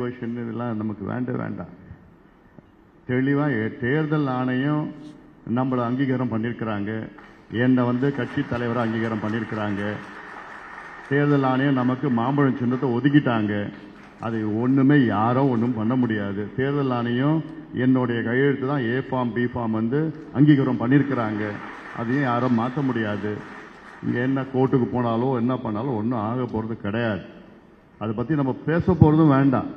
Question இதெல்லாம் நமக்கு வேண்ட வேண்டாம். தெளிவாக தேர்தல் ஆணையம் நம்மளை அங்கீகாரம் பண்ணியிருக்கிறாங்க என்னை வந்து கட்சி தலைவரை அங்கீகாரம் பண்ணியிருக்கிறாங்க தேர்தல் ஆணையம் நமக்கு மாம்பழம் சின்னத்தை ஒதுக்கிட்டாங்க. அது ஒன்றுமே யாரோ ஒன்றும் பண்ண முடியாது. தேர்தல் ஆணையம் என்னுடைய கையெழுத்து தான் ஏ ஃபார்ம் பி ஃபார்ம் வந்து அங்கீகாரம் பண்ணியிருக்கிறாங்க அதையும் யாரும் மாற்ற முடியாது. இங்கே என்ன கோர்ட்டுக்கு போனாலோ என்ன பண்ணாலும் ஒன்றும் ஆக போகிறது கிடையாது. அதை பற்றி நம்ம பேச போகிறதும் வேண்டாம்.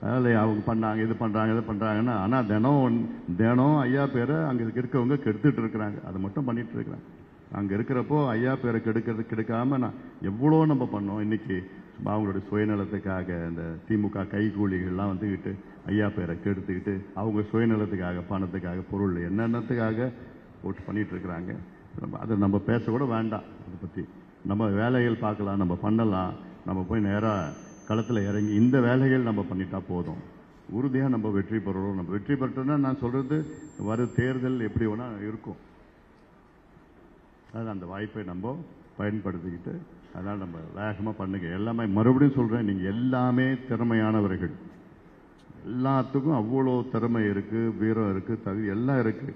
அதில் அவங்க பண்ணாங்க இது பண்ணுறாங்க இது பண்ணுறாங்கன்னா ஆனால் தினம் ஒன்- தினம் ஐயா பேரை அங்கே இருக்கவங்க கெடுத்துட்டு இருக்கிறாங்க. அதை மட்டும் பண்ணிட்டு இருக்கிறாங்க. அங்கே இருக்கிறப்போ ஐயா பேரை கெடுக்கிறது கெடுக்காமல் நான் எவ்வளோ நம்ம பண்ணோம். இன்னைக்கு அவங்களுடைய சுயநலத்துக்காக இந்த திமுக கைகூலிகள்லாம் வந்துக்கிட்டு ஐயா பேரை கெடுத்துக்கிட்டு அவங்க சுயநலத்துக்காக பணத்துக்காக பொருள் என்னென்னத்துக்காக போட்டு பண்ணிட்டு இருக்கிறாங்க. நம்ம அதை நம்ம பேசக்கூட வேண்டாம். அதை பற்றி நம்ம வேலைகள் பார்க்கலாம் நம்ம பண்ணலாம். நம்ம போய் நேராக களத்தில் இறங்கி இந்த வேலைகள் நம்ம பண்ணிட்டா போதும். உறுதியாக நம்ம வெற்றி பெறுறோம் நம்ம வெற்றி பெற்றோம்னா நான் சொல்கிறது வர தேர்தல் எப்படி வேணா இருக்கும். அதான் அந்த வாய்ப்பை நம்ம பயன்படுத்திக்கிட்டு அதனால் நம்ம வேகமாக பண்ணுங்க. எல்லாமே மறுபடியும் சொல்கிறேன் நீங்கள் எல்லாமே திறமையானவர்கள். எல்லாத்துக்கும் அவ்வளோ திறமை இருக்குது வீரம் இருக்குது தகுதி எல்லாம் இருக்குது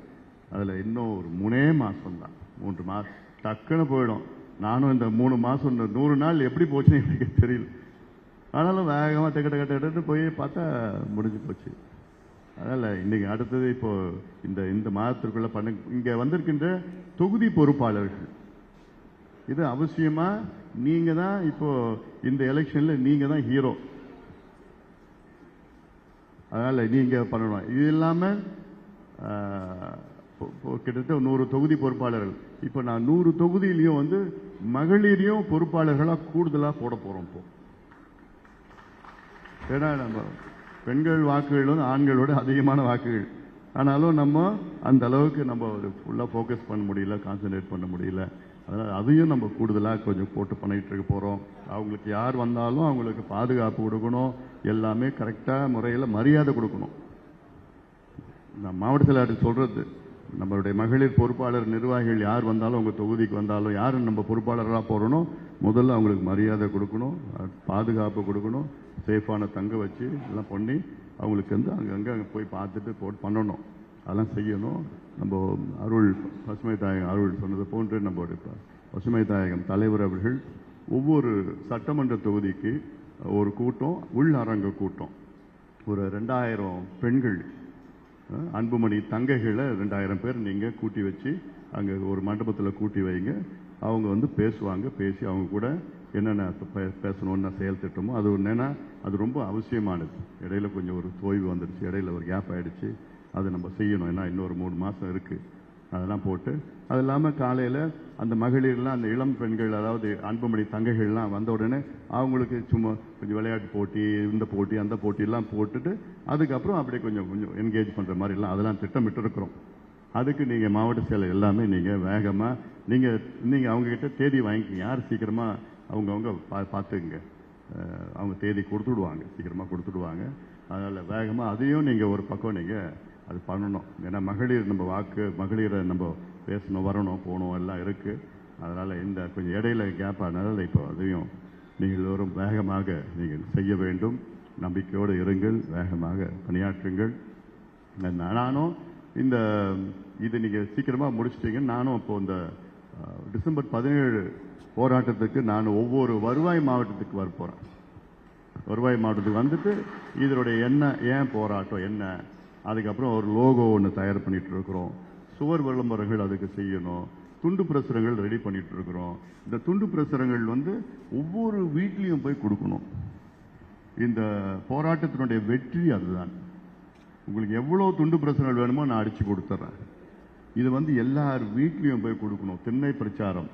அதில் இன்னும் ஒரு மூணே மாதம் தான். மூன்று மாதம் டக்குன்னு போயிடும். நானும் இந்த மூணு மாதம் இந்த நூறு நாள் எப்படி போச்சுன்னு எனக்கு தெரியல. ஆனாலும் வேகமாக டக்கு டக்கு டக்கு போய் பார்த்தா முடிஞ்சு போச்சு. அதனால் இன்னைக்கு அடுத்தது இப்போ இந்த இந்த மாதத்திற்குள்ள பண்ண இங்கே வந்திருக்கின்ற தொகுதி பொறுப்பாளர்கள். இது அவசியமாக நீங்கள் தான் இப்போ இந்த எலெக்ஷனில் நீங்கள் தான் ஹீரோ. அதனால் நீங்கள் பண்ணணும். இது இல்லாமல் கிட்டத்தட்ட நூறு தொகுதி பொறுப்பாளர்கள். இப்போ நான் நூறு தொகுதியிலையும் வந்து மகளிரையும் பொறுப்பாளர்களாக கூடுதலாக போட போகிறோம் இப்போ. ஏன்னா நம்ம பெண்கள் வாக்குகள் வந்து ஆண்களோட அதிகமான வாக்குகள். ஆனாலும் நம்ம அந்த அளவுக்கு நம்ம ஒரு ஃபுல்லாக ஃபோக்கஸ் பண்ண முடியல கான்சென்ட்ரேட் பண்ண முடியல. அதனால் அதையும் நம்ம கூடுதலாக கொஞ்சம் போட்டு பண்ணிட்டு இருக்க போகிறோம் அவங்களுக்கு யார் வந்தாலும் அவங்களுக்கு பாதுகாப்பு கொடுக்கணும். எல்லாமே கரெக்டாக முறையில் மரியாதை கொடுக்கணும். நான் மாவட்ட செயலாளர் சொல்கிறது நம்மளுடைய மகளிர் பொறுப்பாளர் நிர்வாகிகள் யார் வந்தாலும் உங்க தொகுதிக்கு வந்தாலும் யார் நம்ம பொறுப்பாளராக போறோனோ முதல்ல அவங்களுக்கு மரியாதை கொடுக்கணும் பாதுகாப்பு கொடுக்கணும் சேஃபான தங்க வச்சு எல்லாம் பண்ணி அவங்களுக்கு வந்து அங்கங்கே அங்கே போய் பார்த்துட்டு போட் பண்ணணும். அதெல்லாம் செய்யணும். நம்ம அருள் பசுமை தாயகம் அருள் சொன்னது போன்று நம்மளுடைய பசுமை தாயகம் தலைவர் அவர்கள் ஒவ்வொரு சட்டமன்ற தொகுதிக்கு ஒரு கூட்டம் உள் அரங்க கூட்டம். ஒரு ரெண்டாயிரம் பெண்கள் அன்புமணி தங்கைகளை ரெண்டாயிரம் பேர் நீங்கள் கூட்டி வச்சு அங்கே ஒரு மண்டபத்தில் கூட்டி வைங்க. அவங்க வந்து பேசுவாங்க பேசி அவங்க கூட என்னென்ன பே- பேசணும் என்ன செயல் திட்டமோ அது என்னென்னா அது ரொம்ப அவசியமானது. இடையில கொஞ்சம் ஒரு தோய்வு வந்துடுச்சு இடையில ஒரு கேப் ஆகிடுச்சு அதை நம்ம செய்யணும். ஏன்னா இன்னொரு மூணு மாதம் இருக்குது அதெல்லாம் போட்டு அது இல்லாமல் காலையில் அந்த மகளிர்லாம் அந்த இளம் பெண்கள் அதாவது அன்புமணி தங்கைகள்லாம் வந்த உடனே அவங்களுக்கு சும்மா கொஞ்சம் விளையாட்டு போட்டி இந்த போட்டி அந்த போட்டியெல்லாம் போட்டுட்டு அதுக்கப்புறம் அப்படியே கொஞ்சம் கொஞ்சம் என்கேஜ் பண்ணுற மாதிரிலாம் அதெல்லாம் திட்டமிட்டு இருக்கிறோம் அதுக்கு நீங்கள் மாவட்ட செயலர் எல்லாமே நீங்கள் வேகமாக நீங்கள் நீங்கள் அவங்கக்கிட்ட தேதி வாங்கிக்கிங்க. யார் சீக்கிரமாக அவங்கவுங்க பா பார்த்துக்குங்க. அவங்க தேதி கொடுத்துடுவாங்க. சீக்கிரமாக கொடுத்துடுவாங்க. அதனால் வேகமாக அதையும் நீங்கள் ஒரு பக்கம் நீங்கள் அது பண்ணணும். ஏன்னா மகளிர் நம்ம வாக்கு மகளிரை நம்ம பேசணும் வரணும் போகணும் எல்லாம் இருக்குது அதனால் இந்த கொஞ்சம் இடையில கேப் ஆனதால் இப்போ அதையும் நீங்கள் எல்லோரும் வேகமாக நீங்கள் செய்ய வேண்டும். நம்பிக்கையோடு இருங்கள் வேகமாக பணியாற்றுங்கள். நானும் இந்த இது நீங்கள் சீக்கிரமாக முடிச்சிட்டிங்கன்னு நானும் இப்போ இந்த டிசம்பர் பதினேழு போராட்டத்துக்கு நான் ஒவ்வொரு வருவாய் மாவட்டத்துக்கு வர போகிறேன் வருவாய் மாவட்டத்துக்கு வந்துட்டு இதனுடைய என்ன ஏன் போராட்டம் என்ன அதுக்கப்புறம் ஒரு லோகோ ஒன்று தயார் பண்ணிட்டு இருக்கிறோம் சுவர் விளம்பரங்கள் அதுக்கு செய்யணும். துண்டு பிரசுரங்கள் ரெடி பண்ணிட்டு இருக்கிறோம் இந்த துண்டு பிரசுரங்கள் வந்து ஒவ்வொரு வீட்லேயும் போய் கொடுக்கணும். இந்த போராட்டத்தினுடைய வெற்றி அதுதான். உங்களுக்கு எவ்வளோ துண்டு பிரசுரங்கள் வேணுமோ நான் அடித்து கொடுத்துட்றேன் இது வந்து எல்லார் வீட்லேயும் போய் கொடுக்கணும். திண்ணை பிரச்சாரம்.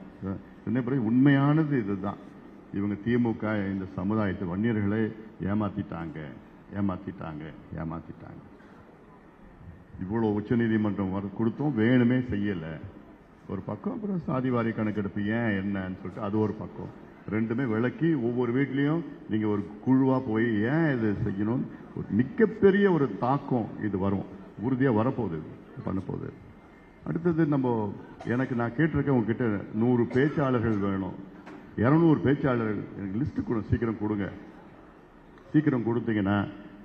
திண்ணை பிரச்சாரம் உண்மையானது இதுதான். இவங்க திமுக இந்த சமுதாயத்தை வன்னியர்களை ஏமாத்திட்டாங்க. ஏமாத்திட்டாங்க. ஏமாத்திட்டாங்க. இவ்வளவு உச்சநீதிமன்றம் வர கொடுத்தோம் வேணுமே செய்யல. ஒரு பக்கம் அப்புறம் சாதிவாரி கணக்கெடுப்பு ஏன் என்னன்னு சொல்லிட்டு அது ஒரு பக்கம். ரெண்டுமே விளக்கி ஒவ்வொரு வீட்லேயும் நீங்க ஒரு குழுவா போய் ஏன் இது செய்யணும்? ஒரு மிகப்பெரிய ஒரு தாக்கம் இது வரும். உறுதியாக வரப்போகுது இது பண்ண போகுது அடுத்தது நம்ம எனக்கு நான் கேட்டிருக்கேன் உங்ககிட்ட நூறு பேச்சாளர்கள் வேணும். இரநூறு பேச்சாளர்கள் எனக்கு லிஸ்ட் கொடு சீக்கிரம் கொடுங்க. சீக்கிரம் கொடுத்தீங்கன்னா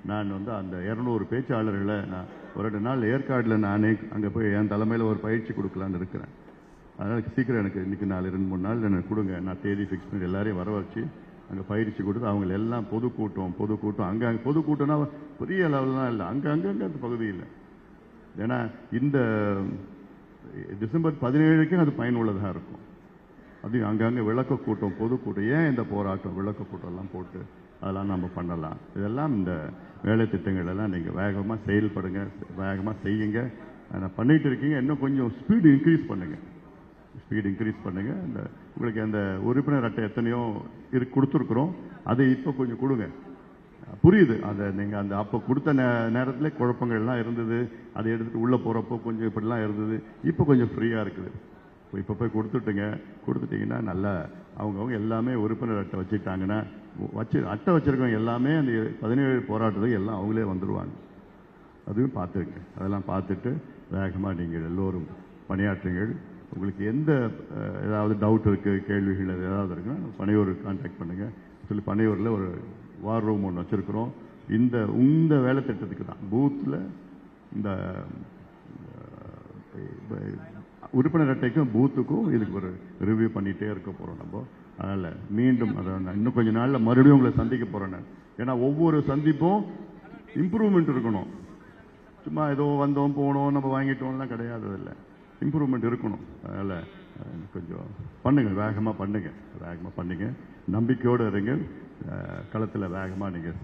நான் வந்து அந்த இரநூறு பேச்சாளர்களை நான் ஒரு ரெண்டு நாள் ஏற்காடில் நானே அங்கே போய் என் தலைமையில் ஒரு பயிற்சி கொடுக்கலான்னு இருக்கிறேன். அதனால் சீக்கிரம் எனக்கு இன்னைக்கு நாலு ரெண்டு மூணு நாள் எனக்கு கொடுங்க. நான் தேதி ஃபிக்ஸ் பண்ணி எல்லாரையும் வர வச்சு அங்கே பயிற்சி கொடுத்து அவங்க எல்லாம் பொதுக்கூட்டம் பொதுக்கூட்டம். அங்கே அங்கே பொதுக்கூட்டம்னா பெரிய லெவல்லாம் இல்லை. அங்கே அங்கங்கே அந்த பகுதியில் ஏன்னா இந்த டிசம்பர் பதினேழுக்கும் அது பயனுள்ளதாக இருக்கும். அது அங்கங்கே விளக்க கூட்டம் பொதுக்கூட்டம். ஏன் இந்த போராட்டம் விளக்க கூட்டம் எல்லாம் போட்டு அதெல்லாம் நம்ம பண்ணலாம். இதெல்லாம் இந்த வேலை திட்டங்கள் எல்லாம் நீங்கள் வேகமாக செயல்படுங்க வேகமாக செய்யுங்க. ஆனால் பண்ணிகிட்டு இருக்கீங்க இன்னும் கொஞ்சம் ஸ்பீடு இன்க்ரீஸ் பண்ணுங்கள் ஸ்பீடு இன்க்ரீஸ் பண்ணுங்கள் இந்த உங்களுக்கு அந்த உறுப்பினர் அட்டை எத்தனையோ இரு கொடுத்துருக்குறோம். அதை இப்போ கொஞ்சம் கொடுங்க. புரியுது. அதை நீங்கள் அந்த அப்போ கொடுத்த நே நேரத்தில் குழப்பங்கள்லாம் இருந்தது. அதை எடுத்துகிட்டு உள்ளே போகிறப்போ கொஞ்சம் இப்படிலாம் இருந்தது. இப்போ கொஞ்சம் ஃப்ரீயாக இருக்குது. இப்போ போய் கொடுத்துட்டுங்க. கொடுத்துட்டீங்கன்னா நல்லா அவங்கவுங்க எல்லாமே உறுப்பினர் அட்டை வச்சுட்டாங்கன்னா வச்சு அட்டை வச்சிருக்கவங்க எல்லாமே அந்த பதினேழு போராட்டத்துக்கு எல்லாம் அவங்களே வந்துடுவாங்க அதுவும் பார்த்துருங்க அதெல்லாம் பார்த்துட்டு வேகமாக நீங்கள் எல்லோரும் பணியாற்றுங்கள். உங்களுக்கு எந்த ஏதாவது டவுட் இருக்குது கேள்விகள் ஏதாவது இருக்குன்னா பனையூர் கான்டாக்ட் பண்ணுங்கள் சொல்லி பனையூரில் ஒரு வார் ரூம் ஒன்று வச்சுருக்குறோம். இந்த இந்த வேலை திட்டத்துக்கு தான் பூத்தில் இந்த உறுப்பினர் அட்டைக்கும் பூத்துக்கும் இதுக்கு ஒரு ரிவ்யூ பண்ணிகிட்டே இருக்க போகிறோம் நம்ம. அதனால் மீண்டும் அதை இன்னும் கொஞ்சம் நாளில் மறுபடியும் உங்களை சந்திக்க போறேன் ஏன்னா ஒவ்வொரு சந்திப்பும் இம்ப்ரூவ்மெண்ட் இருக்கணும். சும்மா ஏதோ வந்தோம் போனோம் நம்ம வாங்கிட்டோம்லாம் கிடையாது அதில். இம்ப்ரூவ்மெண்ட் இருக்கணும். அதனால் கொஞ்சம் பண்ணுங்கள் வேகமாக பண்ணுங்கள் வேகமாக பண்ணுங்கள் நம்பிக்கையோடு இருங்க. களத்தில் வேகமாக நீங்கள்